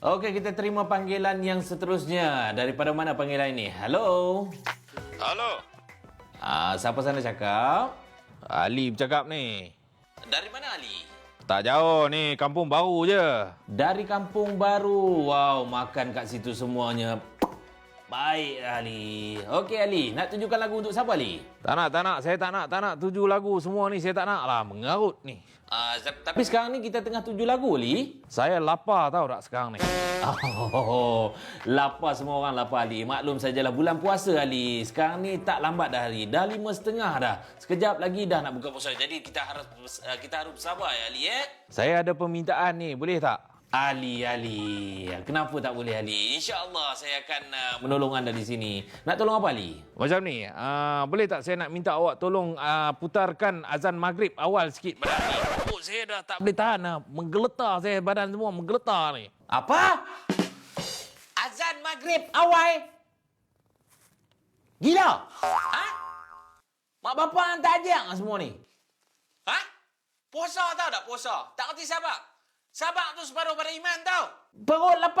Okey, kita terima panggilan yang seterusnya. Daripada mana panggilan ini? Hello? Halo. Ah, siapa sana cakap? Ali bercakap ni. Dari mana Ali? Tak jauh ni, kampung baru je. Dari kampung baru. Wow, makan kat situ semuanya. Baik Ali. Okey Ali, nak tunjukkan lagu untuk siapa Ali? Tak nak, tak nak. Saya tak nak, tak nak tuju lagu semua ni. Saya tak nak lah. Mengarut ni. Ah, tapi sekarang ni kita tengah tuju lagu Ali. Saya lapar tau tak sekarang ni. Oh, lapar semua orang lapar Ali. Maklum sajalah bulan puasa Ali. Sekarang ni tak lambat dah Ali. Dah lima setengah dah. Sekejap lagi dah nak buka puasa. Jadi kita harus uh, kita harus bersabar ya Ali eh. Saya ada permintaan ni. Boleh tak? Ali, Ali. Kenapa tak boleh Ali? InsyaAllah saya akan uh, menolong anda di sini. Nak tolong apa Ali? Macam ni. Uh, boleh tak saya nak minta awak tolong uh, putarkan azan maghrib awal sikit pada. Oh, saya dah tak boleh tahan lah. Menggeletar saya badan semua. Menggeletar ni. Apa? Azan maghrib awal? Gila? Ha? Mak bapak hantar ajak semua ni? Ha? Puasa tau tak puasa? Tak kerti sabak? Sabak tu separuh pada iman tau. Perut lapar